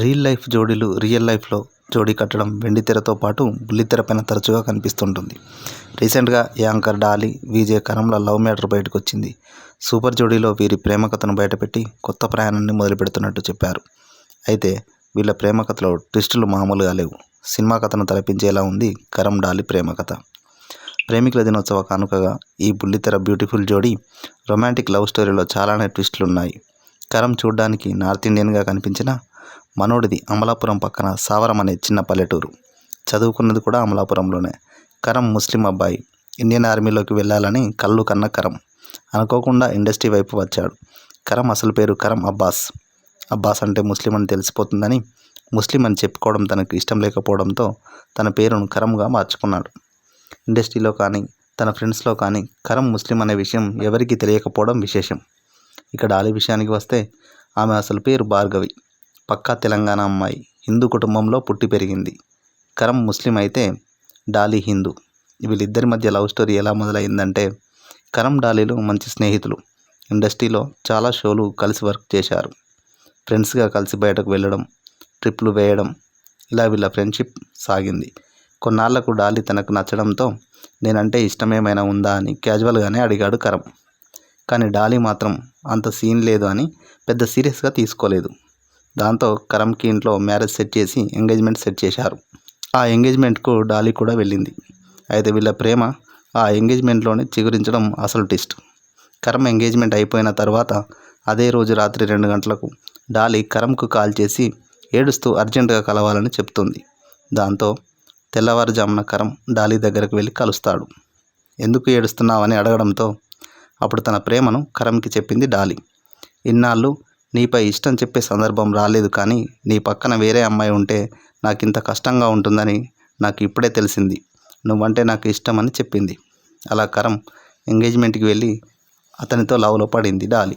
Real life జోడీలు real లైఫ్లో జోడీ కట్టడం వెండితెరతో పాటు బుల్లితెరపైన తరచుగా కనిపిస్తుంటుంది. రీసెంట్గా యాంకర్ డాలీ విజయ్ కరంల లవ్ మ్యాటర్ బయటకు వచ్చింది. సూపర్ జోడీలో వీరి ప్రేమ కథను బయటపెట్టి కొత్త ప్రయాణాన్ని మొదలుపెడుతున్నట్టు చెప్పారు. అయితే వీళ్ళ ప్రేమ కథలో ట్విస్టులు మామూలుగా లేవు. సినిమా కథను తలపించేలా ఉంది కరం డాలి ప్రేమ కథ. ప్రేమికుల దినోత్సవ కానుకగా ఈ బుల్లితెర బ్యూటిఫుల్ జోడీ రొమాంటిక్ లవ్ స్టోరీలో చాలానే ట్విస్టులు ఉన్నాయి కరం చూడ్డానికి నార్త్ ఇండియన్గా కనిపించిన మనోడిది అమలాపురం పక్కన సావరం అనే చిన్న పల్లెటూరు. చదువుకున్నది కూడా అమలాపురంలోనే. కరం ముస్లిం అబ్బాయి. ఇండియన్ ఆర్మీలోకి వెళ్ళాలని కళ్ళు కన్న కరం. అనుకోకుండా ఇండస్ట్రీ వైపు వచ్చాడు. కరం అసలు పేరు కరం అబ్బాస్. అబ్బాస్ అంటే ముస్లిం అని తెలిసిపోతుందని ముస్లిం అని చెప్పుకోవడం తనకు ఇష్టం లేకపోవడంతో తన పేరును కరంగా మార్చుకున్నాడు. ఇండస్ట్రీలో కానీ తన ఫ్రెండ్స్లో కానీ కరం ముస్లిం అనే విషయం ఎవరికీ తెలియకపోవడం విశేషం. ఇక ఆలి విషయానికి వస్తే ఆమె అసలు పేరు భార్గవి. పక్కా తెలంగాణ అమ్మాయి. హిందూ కుటుంబంలో పుట్టి పెరిగింది. కరం ముస్లిం అయితే డాలీ హిందూ. వీళ్ళిద్దరి మధ్య లవ్ స్టోరీ ఎలా మొదలైందంటే కరం డాలీలు మంచి స్నేహితులు. ఇండస్ట్రీలో చాలా షోలు కలిసి వర్క్ చేశారు. ఫ్రెండ్స్గా కలిసి బయటకు వెళ్ళడం ట్రిప్లు వేయడం ఇలా వీళ్ళ ఫ్రెండ్షిప్ సాగింది. కొన్నాళ్ళకు డాలీ తనకు నచ్చడంతో నేనంటే ఇష్టమేమైనా ఉందా అని క్యాజువల్గానే అడిగాడు కరం. కానీ డాలీ మాత్రం అంత సీన్ లేదు అని పెద్ద సీరియస్గా తీసుకోలేదు. దాంతో కరంకి ఇంట్లో మ్యారేజ్ సెట్ చేసి ఎంగేజ్మెంట్ సెట్ చేశారు. ఆ ఎంగేజ్మెంట్కు డాలీ కూడా వెళ్ళింది. అయితే వీళ్ళ ప్రేమ ఆ ఎంగేజ్మెంట్లోనే చిగురించడం అసలు ట్విస్ట్. కరం ఎంగేజ్మెంట్ అయిపోయిన తర్వాత అదే రోజు రాత్రి రెండు గంటలకు డాలీ కరంకు కాల్ చేసి ఏడుస్తూ అర్జెంటుగా కలవాలని చెప్తుంది. దాంతో తెల్లవారుజామున కరం డాలీ దగ్గరకు వెళ్ళి కలుస్తాడు. ఎందుకు ఏడుస్తున్నావని అడగడంతో అప్పుడు తన ప్రేమను కరంకి చెప్పింది డాలీ. ఇన్నాళ్ళు నీపై ఇష్టం చెప్పే సందర్భం రాలేదు కానీ నీ పక్కన వేరే అమ్మాయి ఉంటే నాకు ఇంత కష్టంగా ఉంటుందని నాకు ఇప్పుడే తెలిసింది. నువ్వంటే నాకు ఇష్టం అని చెప్పింది. అలా కరం ఎంగేజ్మెంట్కి వెళ్ళి అతనితో లవ్లో పడింది డాలి.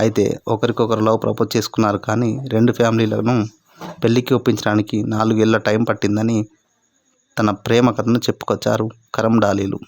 అయితే ఒకరికొకరు లవ్ ప్రపోజ్ చేసుకున్నారు కానీ రెండు ఫ్యామిలీలను పెళ్ళికి ఒప్పించడానికి నాలుగేళ్ళ టైం పట్టిందని తన ప్రేమ కథను చెప్పుకొచ్చారు కరం డాలీలు.